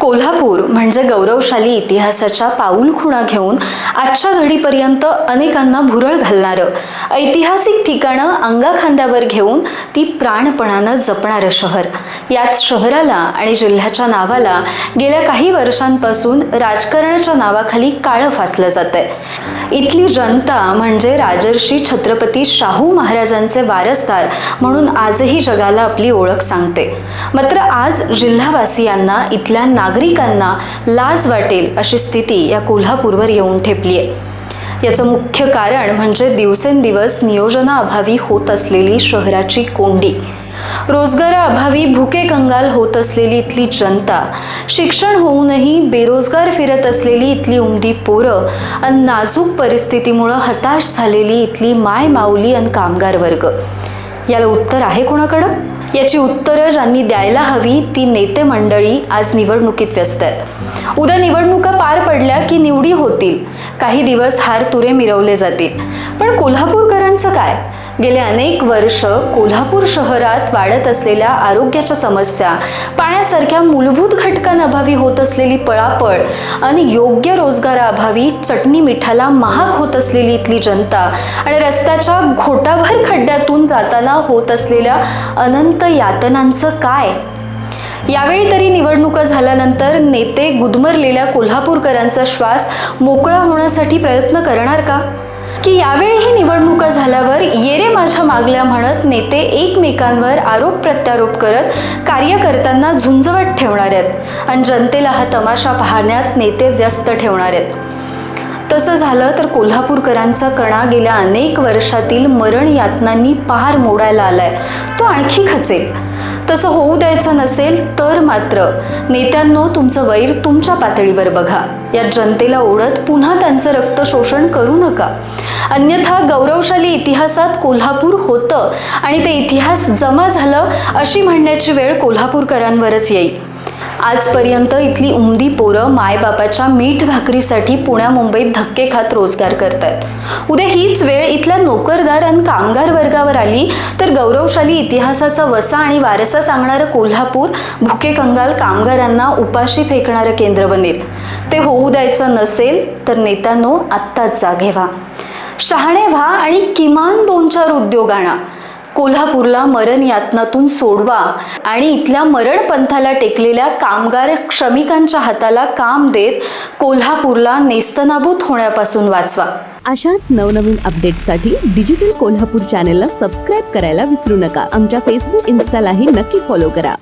कोल्हापूर म्हणजे गौरवशाली इतिहासाच्या पाऊलखुणा घेऊन आजच्या घडीपर्यंत अनेकांना भुरळ घालणारं ऐतिहासिक ठिकाणं अंगाखांद्यावर घेऊन ती प्राणपणानं जपणारं शहर. याच शहराला आणि जिल्ह्याच्या नावाला गेल्या काही वर्षांपासून राजकारणाच्या नावाखाली काळं फासलं जातंय. इथली जनता म्हणजे राजर्षी छत्रपती शाहू महाराजांचे वारसदार म्हणून आजही जगाला आपली ओळख सांगते. मात्र आज जिल्हावासियांना इथल्या नागरिकांना लाज वाटेल अशी स्थिती या कोल्हापूरवर येऊन ठेपली आहे. याचं मुख्य कारण म्हणजे दिवसेंदिवस नियोजनाअभावी होत असलेली शहराची कोंडी. रोजगाराअभावी भुके कंगाल होत असलेली इथली जनता शिक्षण होऊनही बेरोजगार फिरत असलेली इथली उमदी पोरं आणि नाजूक परिस्थितीमुळं हताश झालेली इथली माय माऊली आणि कामगार वर्ग. याला उत्तर आहे कोणाकडं? याची उत्तरं ज्यांनी द्यायला हवी ती नेते मंडळी आज निवडणुकीत व्यस्त आहेत. उद्या निवडणुका पार पडल्या की निवडी होतील. काही दिवस हार तुरे मिरवले जातील. पण कोल्हापूरकरांचं काय? गेले अनेक वर्ष कोल्हापूर शहरात वाढत असलेल्या आरोग्याच्या समस्या पाण्यासारख्या मूलभूत घटकांअभावी होत असलेली पळापळ आणि योग्य रोजगाराअभावी चटणी मिठाला महाग होत असलेली इथली जनता आणि रस्त्याच्या घोटाभर खड्ड्यातून जाताना होत असलेल्या अनंत यातनांचं काय? यावेळी तरी निवडणुका झाल्यानंतर नेते गुदमरलेल्या कोल्हापूरकरांचा श्वास मोकळा होण्यासाठी प्रयत्न करणार का? की यावेळीही निवडणुका झाल्यावर ये रे माझ्या मागल्या म्हणत नेते एकमेकांवर आरोप प्रत्यारोप करत कार्यकर्त्यांना झुंजवत ठेवणार आहेत आणि जनतेला हा तमाशा पाहण्यात नेते व्यस्त ठेवणार आहेत. तसं झालं तर कोल्हापूरकरांचा कणा गेल्या अनेक वर्षातील मरण यातनांनी पार मोडायला आलाय. तो आणखी खचेल तसं होऊ द्यायचं नसेल तर मात्र. नेत्यांनो तुमचं वैर तुमच्या पातळीवर बघा. या जनतेला ओढत पुन्हा त्यांचं रक्त शोषण करू नका. अन्यथा गौरवशाली इतिहासात कोल्हापूर होतं आणि ते इतिहास जमा झालं अशी म्हणण्याची वेळ कोल्हापूरकरांवरच येईल. आजपर्यंत इथली उमदी पोरं मायबापाच्या मीठ भाकरीसाठी पुण्या मुंबईत धक्के खात रोजगार करतायत. उद्या हीच वेळ इथल्या नोकरदार आणि कामगार वर्गावर आली तर गौरवशाली इतिहासाचा वसा आणि वारसा सांगणारं कोल्हापूर भुके कंगाल कामगारांना उपाशी फेकणारं केंद्र बनेल. ते होऊ द्यायचं नसेल तर नेत्यांनो आत्ताच जागे व्हा. शहाणे व्हा आणि किमान दोन चार उद्योग आणा कोल्हापूरला मरण यातनातून सोडवा आणि इथल्या मरणपंथाला टेकलेल्या कामगार श्रमिकांच्या हाताला काम देत कोल्हापूरला नेस्तनाबूत होण्यापासून वाचवा. अशाच नवनवीन अपडेटसाठी डिजिटल कोल्हापूर चॅनेलला सबस्क्राईब करायला विसरू नका. आमच्या फेसबुक इन्स्टालाही नक्की फॉलो करा.